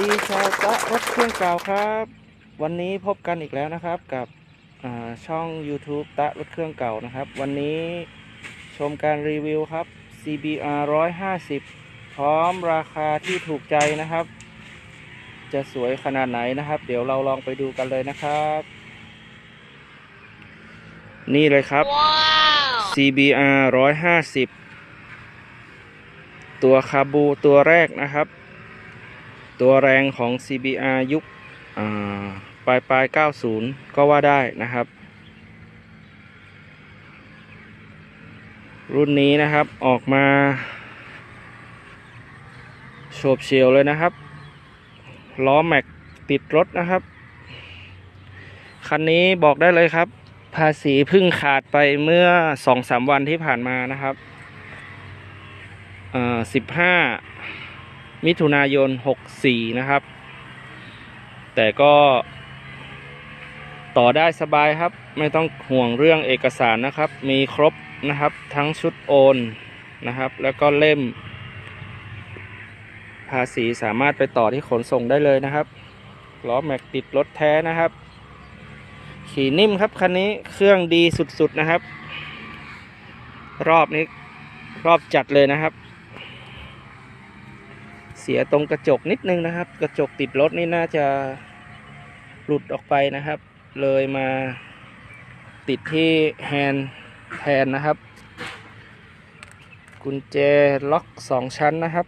ดีชาวตะรถเครื่องเก่าครับ วันนี้พบกันอีกแล้วนะครับกับอ่าช่อง YouTube ตะรถเครื่องเก่านะครับ วันนี้ชมการรีวิวครับ CBR 150 พร้อมราคาที่ถูกใจนะครับ จะสวยขนาดไหนนะครับ เดี๋ยวเราลองไปดูกันเลยนะครับ นี่เลยครับ CBR 150 ตัวคาบูตัวแรกนะครับ ตัวแรงของ CBR ยุคปลายปลาย 90 ก็ว่าได้นะครับ รุ่นนี้นะครับออกมาโฉบเฉียวเลยนะครับ ล้อแม็กติดรถนะครับ คันนี้บอกได้เลยครับ ภาษีพึ่งขาดไปเมื่อ 2-3 วันที่ผ่านมานะครับ 15 มิถุนายน 64 นะครับ แต่ก็ต่อได้สบายครับ ไม่ต้องห่วงเรื่องเอกสารนะครับ มีครบนะครับทั้งชุดโอนนะครับ แล้วก็เล่ม ภาษีสามารถไปต่อที่ขนส่งได้เลยนะครับล้อแม็กติดรถแท้นะครับ ขี่นิ่มครับคันนี้เครื่องดีสุดๆนะครับ รอบนี้รอบจัดเลยนะครับ เสียตรงกระจกนิดนึงนะครับ กระจกติดรถนี่น่าจะหลุดออกไปนะครับ เลยมาติดที่แฮนด์แทนนะครับ กุญแจล็อกสองชั้นนะครับ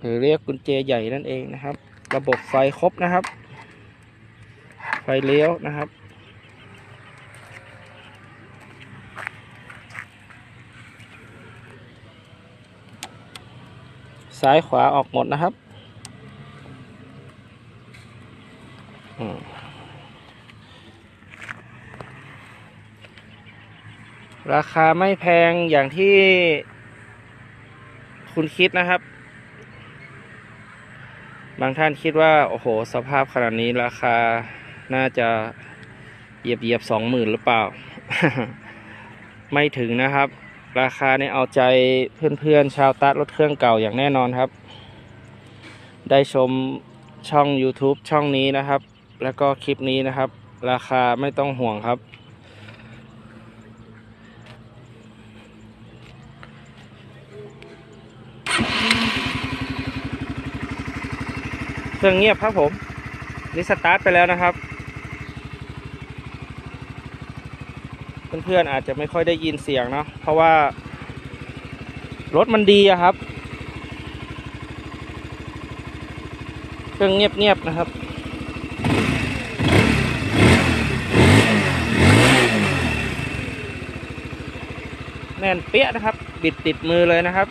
หรือเรียกกุญแจใหญ่นั่นเองนะครับ ระบบไฟครบนะครับ ไฟเลี้ยวนะครับ ซ้ายขวาออกหมดนะครับราคาไม่แพงอย่างที่คุณคิดนะครับ บางท่านคิดว่า โอ้โห สภาพขนาดนี้ราคาน่าจะเหยียบเหยียบสองหมื่นหรือเปล่า ไม่ถึงนะครับ ราคาเนี่ยเอาใจเพื่อนๆชาวตัดรถเครื่องเก่าอย่างแน่นอนครับ ได้ชมช่อง YouTube ช่องนี้นะครับ แล้วก็คลิปนี้นะครับ ราคาไม่ต้องห่วงครับ เครื่องเงียบครับผม นี่สตาร์ทไปแล้วนะครับ เพื่อนๆอาจจะไม่ค่อยได้ยินเสียงเนาะเพราะว่า รถมันดีอะครับ เครื่องเงียบๆนะครับแน่นเปี้ยนะครับ บิดติดมือเลยนะครับ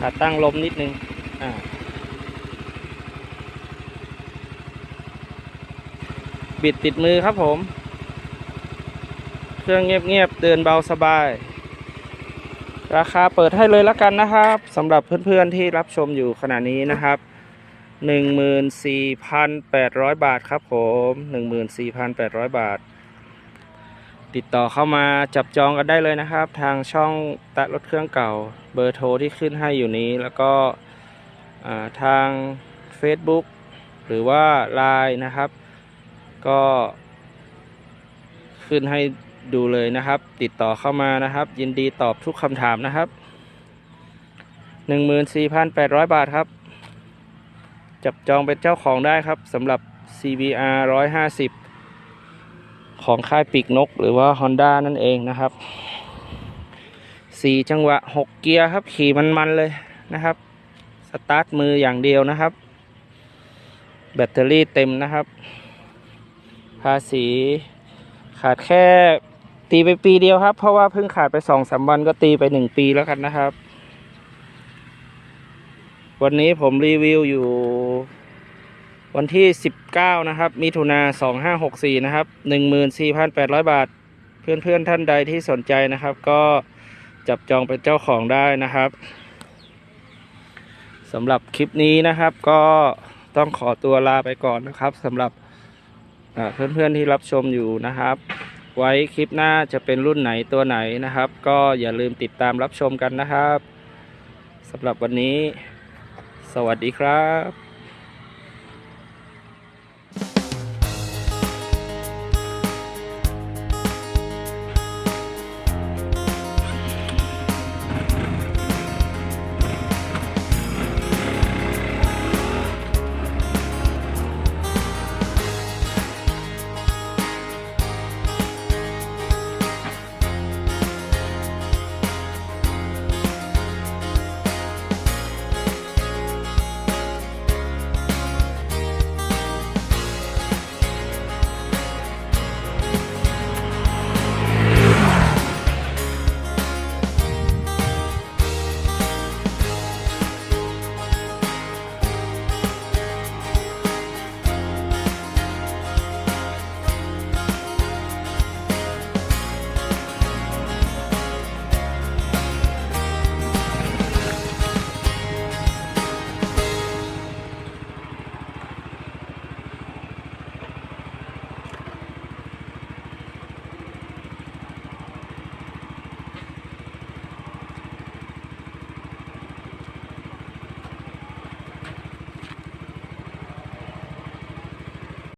ขาตั้งลมนิดนึง อ่า บิดติดมือครับผม เครื่องเงียบๆเดินเบาสบาย ราคาเปิดให้เลยแล้วกันนะครับสำหรับเพื่อนๆที่รับชมอยู่ขณะนี้นะครับ14,800 บาทครับผม14,800 บาท ติดต่อเข้ามาจับจองกันได้เลยนะครับ ทางช่องตะรถเครื่องเก่า เบอร์โทรที่ขึ้นให้อยู่นี้ แล้วก็ทาง Facebook หรือว่า Line นะครับ ก็ขึ้นให้ดูเลยนะครับ ติดต่อเข้ามานะครับ ยินดีตอบทุกคำถามนะครับ14,800 บาทครับ จับจองเป็นเจ้าของได้ครับสำหรับ CBR 150 ของค่ายปีกนกหรือว่า Honda นั่นเองนะครับ 4 จังหวะ 6 เกียร์ครับ ขี่มันๆเลยนะครับ สตาร์ทมืออย่างเดียวนะครับ แบตเตอรี่เต็มนะครับ ภาษี ขาดแค่ตีไปปีเดียวครับ เพราะว่าเพิ่งขาดไปสองสามวันก็ตีไปหนึ่งปีแล้วกันนะครับ วันนี้ผมรีวิวอยู่ วันที่19นะครับ มิถุนา2564นะครับ14,800บาท เพื่อนๆท่านใดที่สนใจนะครับ ก็จับจองเป็นเจ้าของได้นะครับสำหรับคลิปนี้นะครับ ก็ต้องขอตัวลาไปก่อนนะครับสำหรับ เพื่อนๆที่รับชมอยู่นะครับ ไว้คลิปหน้าจะเป็นรุ่นไหนตัวไหนนะครับ ก็อย่าลืมติดตามรับชมกันนะครับสำหรับวันนี้ สวัสดีครับ